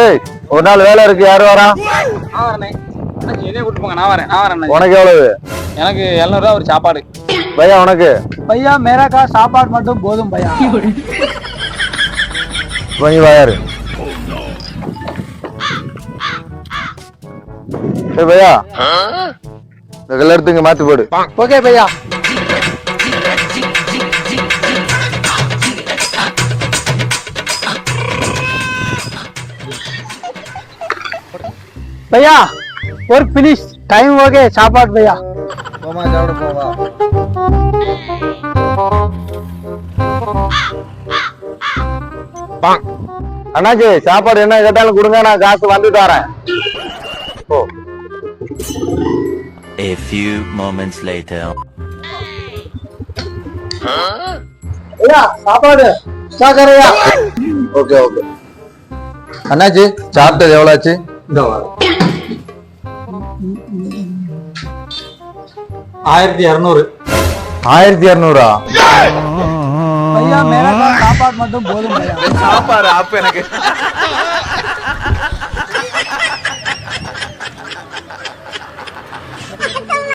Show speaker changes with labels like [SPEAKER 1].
[SPEAKER 1] ஏய் ஒரு நாள் வேலை இருக்கு யாரு வரா. உனக்கு எவ்வளவு?
[SPEAKER 2] எனக்கு எழுநூறுவா ஒரு சாப்பாடு.
[SPEAKER 1] பையா உனக்கு?
[SPEAKER 2] பையா மேராக்கா சாப்பாடு மட்டும் போதும் பையா.
[SPEAKER 1] கொஞ்சம் வாயாரு பையா. இந்த இங்க மாத்தி போடு.
[SPEAKER 2] ஓகே பையா. பையா ஒர்க் ஃபினிஷ் டைம் ஓகே சாப்பாடு பையா.
[SPEAKER 1] போமா சாப்பிட போவா அண்ணாச்சி சாப்பாடு என்ன கேட்டாலும் கொடுங்க நான் காசு வந்து தரேன் ஓ
[SPEAKER 3] A few moments later.
[SPEAKER 2] ஐயா சாப்பாடு. சாக்கரையா
[SPEAKER 1] ஓகே ஓகே. அண்ணாச்சி சாப்பிட்டது எவ்வளோ ஆச்சு?
[SPEAKER 2] இந்த ஆயிரத்தி இரநூறு
[SPEAKER 1] ஆயிரத்தி இரநூறா
[SPEAKER 2] சாப்பாடு மட்டும் போதும்
[SPEAKER 4] சாப்பாடு அப்ப எனக்கு.